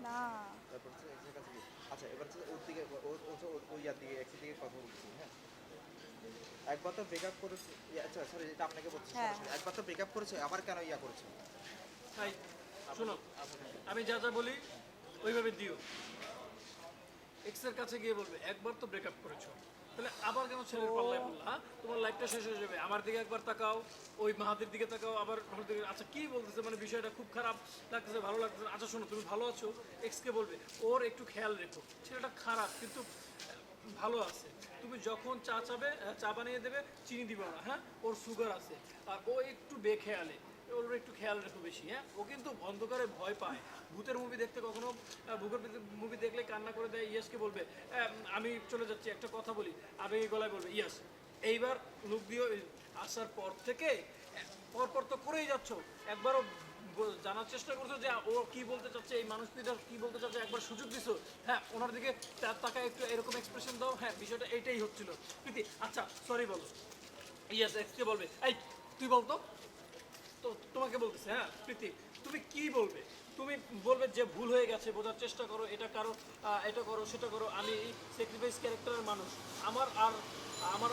না। তারপর এক্সের কাছে আচ্ছা এবার ওর দিকে ও- ও হচ্ছে ওর- ওই ইয়ার দিকে এক্সের দিকে কথা বলছি হ্যাঁ? একবার তো ব্রেকআপ করেছে আচ্ছা সরি এটা আপনাকে বলছি হ্যাঁ। একবার তো ব্রেকআপ করেছে আবার কেন ইয়া করেছে? তাই শোনো আমি যা যা বলি ওইভাবে দিও। এক্সের কাছে গিয়ে বলবে একবার তো ব্রেকআপ করেছ। তাহলে আবার কেন ছেলের পাল্লায় বললা হ্যাঁ? তোমার লাইফটা শেষ হয়ে যাবে। আমার দিকে একবার তাকাও ওই মাহাদের দিকে তাকাও আবার দিকে আচ্ছা কি বলতেছে? মানে বিষয়টা খুব খারাপ লাগতেছে ভালো লাগতেছে। আচ্ছা শোনো তুমি ভালো আছো? এক্সকে বলবে ওর একটু খেয়াল রেখো। ছেলেটা খারাপ কিন্তু ভালো আছে। তুমি যখন চা চাবে আহ, চা বানিয়ে দেবে চিনি দিবে না হ্যাঁ? ওর সুগার আছে। আর ও একটু বেখেয়ালে। ওর একটু খেয়াল রেখো বেশি হ্যাঁ? ও কিন্তু অন্ধকারে ভয় পায়। ভূতের মুভি দেখতে কখনো আহ, মুভি দেখলে কান্না করে দেয় ইয়াসকে বলবে আমি চলে যাচ্ছি একটা কথা বলি। আবেগে গলায় বলবে ইয়াস। এইবার লুক এই আসার পর থেকে আহ, পর পর তো করেই যাচ্ছ। একবারও জানার চেষ্টা করছ যে ও কি বলতে চাচ্ছে এই মানুষটিটা কি বলতে চাচ্ছে একবার সুযোগ দিছো? হ্যাঁ ওনার দিকে তার তাকে একটু এরকম এক্সপ্রেশন দাও। হ্যাঁ বিষয়টা এইটাই হচ্ছিল। প্রীতি আচ্ছা সরি বলো। ইয়াস এক্সকে বলবে এই তুই বলতো? তোমাকে বলতেছে হ্যাঁ প্রীতি, তুমি কি বলবে? তুমি বলবে যে ভুল হয়ে গেছে, বোঝার চেষ্টা করো, এটা কারও এটা করো, সেটা করো, আমি সেক্রিফাইস ক্যারেক্টারের মানুষ। আমার আর, আমার আমার